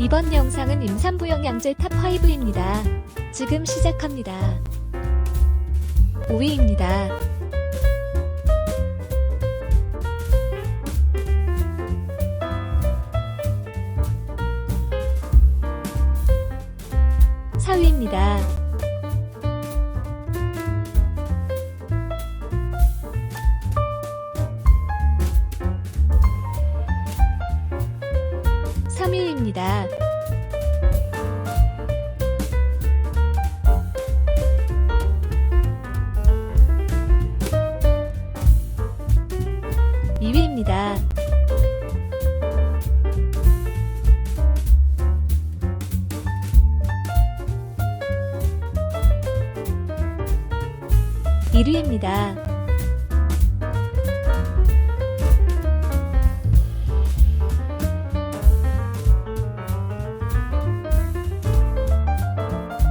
이번 영상은 임산부 영양제 탑5입니다. 지금 시작합니다. 5위입니다. 사위입니다 3위입니다. 이위입니다 1위입니다.